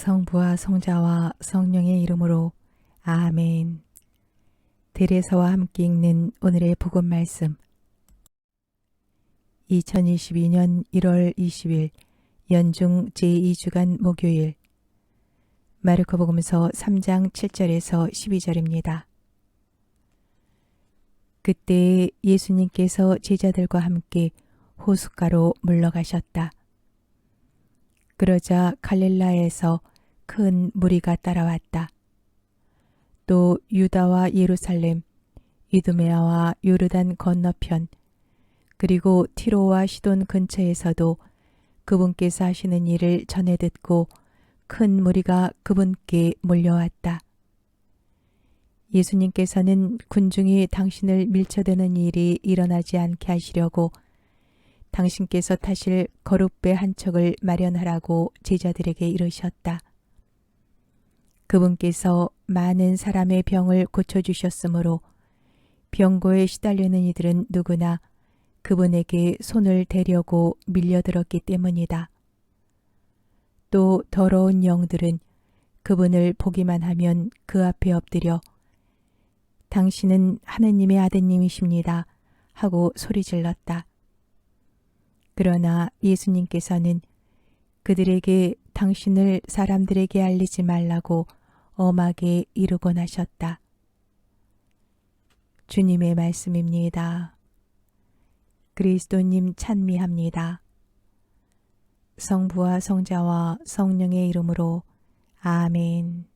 성부와 성자와 성령의 이름으로 아멘. 들에서와 함께 읽는 오늘의 복음 말씀. 2022년 1월 20일 연중 제2주간 목요일 마르코 복음서 3장 7절에서 12절입니다. 그때 예수님께서 제자들과 함께 호숫가로 물러가셨다. 그러자 갈릴라에서 큰 무리가 따라왔다. 또 유다와 예루살렘, 이두메아와 요르단 건너편, 그리고 티로와 시돈 근처에서도 그분께서 하시는 일을 전해 듣고 큰 무리가 그분께 몰려왔다. 예수님께서는 군중이 당신을 밀쳐대는 일이 일어나지 않게 하시려고 당신께서 타실 거룩배 한 척을 마련하라고 제자들에게 이르셨다. 그분께서 많은 사람의 병을 고쳐주셨으므로 병고에 시달리는 이들은 누구나 그분에게 손을 대려고 밀려들었기 때문이다. 또 더러운 영들은 그분을 보기만 하면 그 앞에 엎드려 당신은 하느님의 아드님이십니다 하고 소리 질렀다. 그러나 예수님께서는 그들에게 당신을 사람들에게 알리지 말라고 엄하게 이르곤 하셨다. 주님의 말씀입니다. 그리스도님 찬미합니다. 성부와 성자와 성령의 이름으로 아멘.